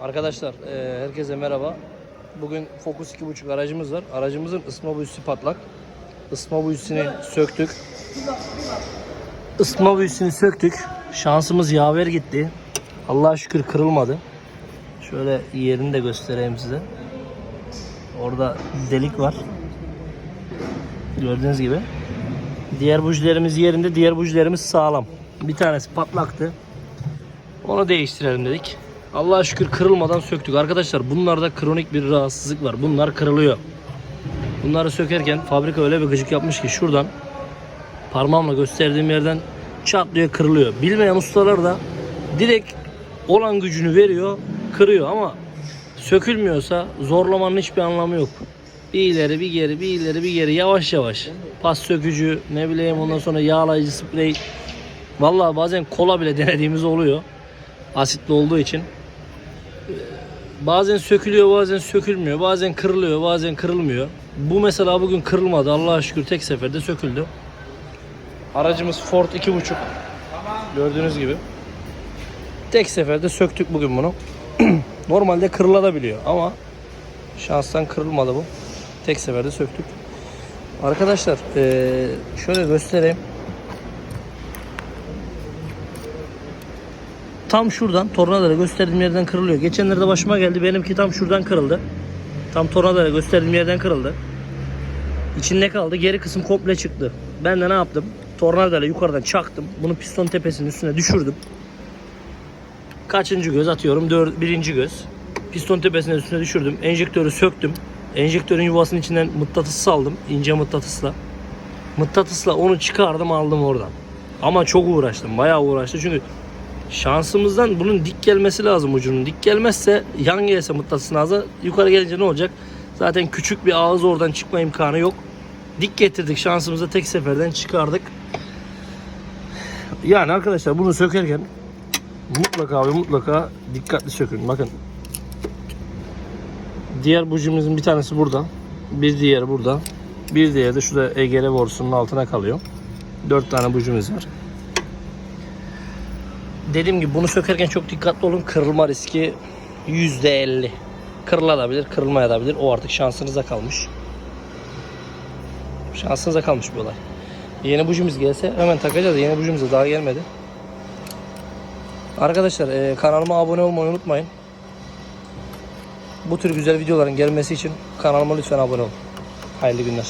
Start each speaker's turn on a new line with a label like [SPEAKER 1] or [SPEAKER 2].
[SPEAKER 1] Arkadaşlar e, herkese merhaba. Bugün Focus 2.5 aracımız var. Aracımızın ısma buyusu patlak. Isma buyusunu söktük. Isma buyusunu söktük. Şansımız yaver gitti. Allah'a şükür kırılmadı. Şöyle yerini de göstereyim size. Orada delik var. Gördüğünüz gibi. Diğer bujilerimiz yerinde, diğer bujilerimiz sağlam. Bir tanesi patlaktı. Onu değiştirelim dedik. Allah'a şükür kırılmadan söktük. Arkadaşlar bunlarda kronik bir rahatsızlık var. Bunlar kırılıyor. Bunları sökerken fabrika öyle bir gıcık yapmış ki şuradan parmağımla gösterdiğim yerden çatlıyor kırılıyor. Bilmeyen ustalar da direkt olan gücünü veriyor kırıyor ama sökülmüyorsa zorlamanın hiçbir anlamı yok. Bir ileri bir geri bir ileri bir geri yavaş yavaş. Pas sökücü ne bileyim ondan sonra yağlayıcı sprey. Vallahi bazen kola bile denediğimiz oluyor. Asitli olduğu için. Bazen sökülüyor bazen sökülmüyor. Bazen kırılıyor bazen kırılmıyor. Bu mesela bugün kırılmadı. Allah'a şükür tek seferde söküldü. Aracımız Ford 2.5. Gördüğünüz gibi. Tek seferde söktük bugün bunu. Normalde kırılabiliyor ama şanstan kırılmadı bu. Tek seferde söktük. Arkadaşlar şöyle göstereyim. Tam şuradan tornadara gösterdiğim yerden kırılıyor. Geçenlerde başıma geldi. Benimki tam şuradan kırıldı. Tam tornadara gösterdiğim yerden kırıldı. İçinde kaldı. Geri kısım komple çıktı. Ben de ne yaptım? Tornadayla yukarıdan çaktım. Bunu piston tepesinin üstüne düşürdüm. Kaçıncı göz atıyorum? Dör, birinci göz. Piston tepesinin üstüne düşürdüm. Enjektörü söktüm. Enjektörün yuvasının içinden mıknatıs saldım. ince mıknatısla. Mıknatısla onu çıkardım aldım oradan. Ama çok uğraştım. Bayağı uğraştım. Çünkü şansımızdan bunun dik gelmesi lazım ucunun. Dik gelmezse yan gelse mıknatısın ağzı yukarı gelince ne olacak? Zaten küçük bir ağız oradan çıkma imkanı yok. Dik getirdik şansımıza tek seferden çıkardık. Yani arkadaşlar bunu sökerken mutlaka ve mutlaka dikkatli sökün. Bakın. Diğer bujimizin bir tanesi burada. Bir diğeri burada. Bir diğeri de şurada egere borusunun altına kalıyor. Dört tane bujimiz var. Dediğim gibi bunu sökerken çok dikkatli olun. Kırılma riski %50. Kırılabilir, kırılmayabilir. O artık şansınıza kalmış. Şansınıza kalmış bir olay. Yeni bujimiz gelse hemen takacağız. Yeni bujimiz de daha gelmedi. Arkadaşlar e, kanalıma abone olmayı unutmayın. Bu tür güzel videoların gelmesi için kanalıma lütfen abone olun. Hayırlı günler.